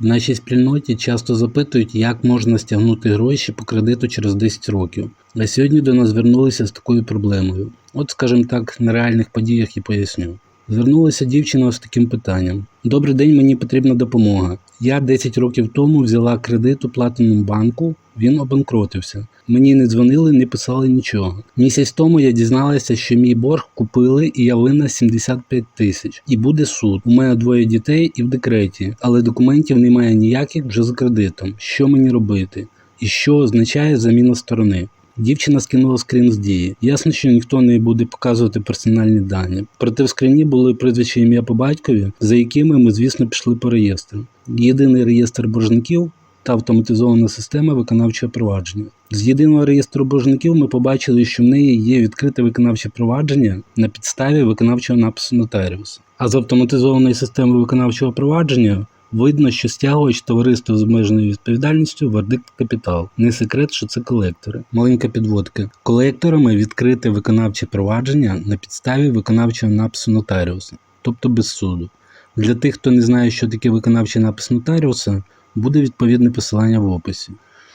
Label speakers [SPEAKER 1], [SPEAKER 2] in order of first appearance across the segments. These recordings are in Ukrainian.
[SPEAKER 1] В нашій спільноті часто запитують, як можна стягнути гроші по кредиту через 10 років. А сьогодні до нас звернулися з такою проблемою. От, скажімо так, на реальних подіях і поясню. Звернулася дівчина з таким питанням: Добрий день, мені потрібна допомога. Я 10 років тому взяла кредит у платному банку, він обанкротився. Мені не дзвонили, не писали нічого. Місяць тому я дізналася, що мій борг купили, і я винна 75 тисяч. І буде суд. У мене двоє дітей і в декреті, але документів немає ніяких вже з кредитом. Що мені робити? І що означає заміна сторони? Дівчина скинула скрін з дії. Ясно, що ніхто не буде показувати персональні дані. Проте в скріні були прізвище ім'я по батькові, за якими ми, звісно, пішли по реєстру. Єдиний реєстр боржників та автоматизована система виконавчого провадження. З єдиного реєстру боржників ми побачили, що в неї є відкрите виконавче провадження на підставі виконавчого напису нотаріуса. А з автоматизованої системи виконавчого провадження видно, що стягувач товариство з обмеженою відповідальністю вердикт капітал. Не секрет, що це колектори. Маленька підводка. Колекторами відкрите виконавче провадження на підставі виконавчого напису нотаріуса, тобто без суду. Для тих, хто не знає, що таке виконавчий напис нотаріуса, буде відповідне посилання в описі.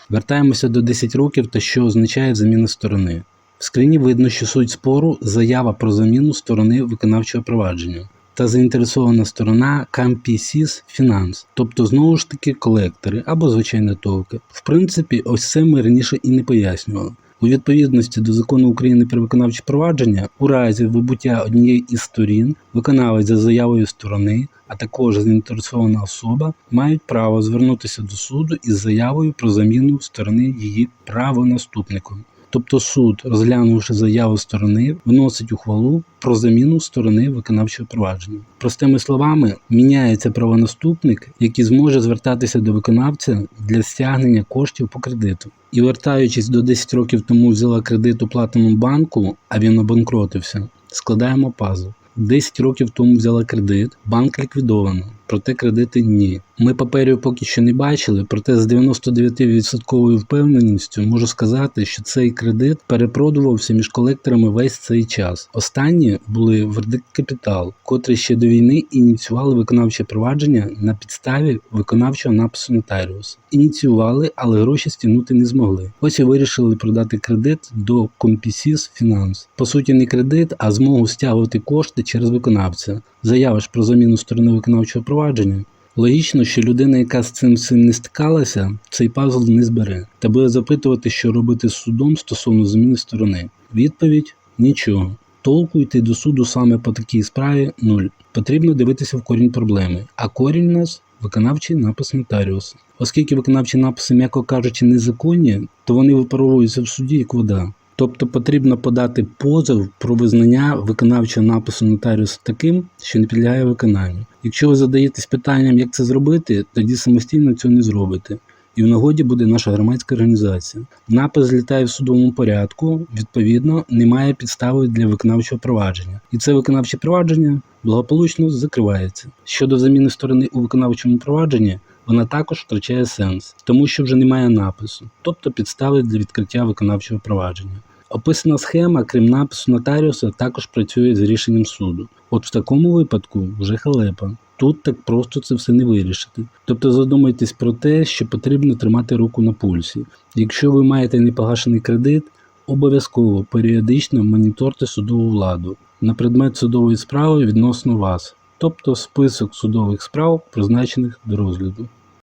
[SPEAKER 1] Вертаємося до 10 років та що означає заміна сторони. В скріні видно, що суть спору заява про заміну сторони виконавчого провадження та заінтересована сторона CAMPSIS Finance, тобто знову ж таки колектори або звичайна товка. В принципі, ось це ми раніше і не пояснювали. У відповідності до закону України про виконавче провадження, у разі вибуття однієї із сторін, виконавець за заявою сторони, а також заінтересована особа мають право звернутися до суду із заявою про заміну сторони її правонаступником. Тобто суд, розглянувши заяву сторони, виносить ухвалу про заміну сторони виконавчого провадження. Простими словами, міняється правонаступник, який зможе звертатися до виконавця для стягнення коштів по кредиту. І вертаючись до 10 років тому взяла кредит у платному банку, а він обанкротився, складаємо пазл. 10 років тому взяла кредит, банк ліквідовано, проте кредити ні. Ми паперів поки що не бачили, проте з 99% впевненістю можу сказати, що цей кредит перепродувався між колекторами весь цей час. Останні були вердикт капітал, котрі ще до війни ініціювали виконавче провадження на підставі виконавчого напису нотаріуса. Ініціювали, але гроші стягнути не змогли. Ось і вирішили продати кредит до Compsys Finance. По суті, не кредит, а змогу стягувати кошти через виконавця. Заява ж про заміну сторони виконавчого провадження. Логічно, що людина, яка з цим всім не стикалася, цей пазл не збере та буде запитувати, що робити з судом стосовно зміни сторони. Відповідь нічого. Толку йти до суду саме по такій справі нуль. Потрібно дивитися в корінь проблеми. А корінь у нас виконавчий напис нотаріуса. Оскільки виконавчі написи, м'яко кажучи, незаконні, то вони випаровуються в суді як вода. Тобто потрібно подати позов про визнання виконавчого напису нотаріуса таким, що не підлягає виконанню. Якщо ви задаєтесь питанням, як це зробити, тоді самостійно цього не зробите. І в нагоді буде наша громадська організація. Напис злітає в судовому порядку, відповідно, немає підстави для виконавчого провадження. І це виконавче провадження благополучно закривається. Щодо заміни сторони у виконавчому провадженні, вона також втрачає сенс, тому що вже немає напису, тобто підстави для відкриття виконавчого провадження. Описана схема, крім напису нотаріуса, також працює з рішенням суду. От в такому випадку вже халепа. Тут так просто це все не вирішити. Тобто задумайтесь про те, що потрібно тримати руку на пульсі. Якщо ви маєте непогашений кредит, обов'язково періодично моніторте судову владу на предмет судової справи відносно вас, тобто список судових справ, призначених до розгляду.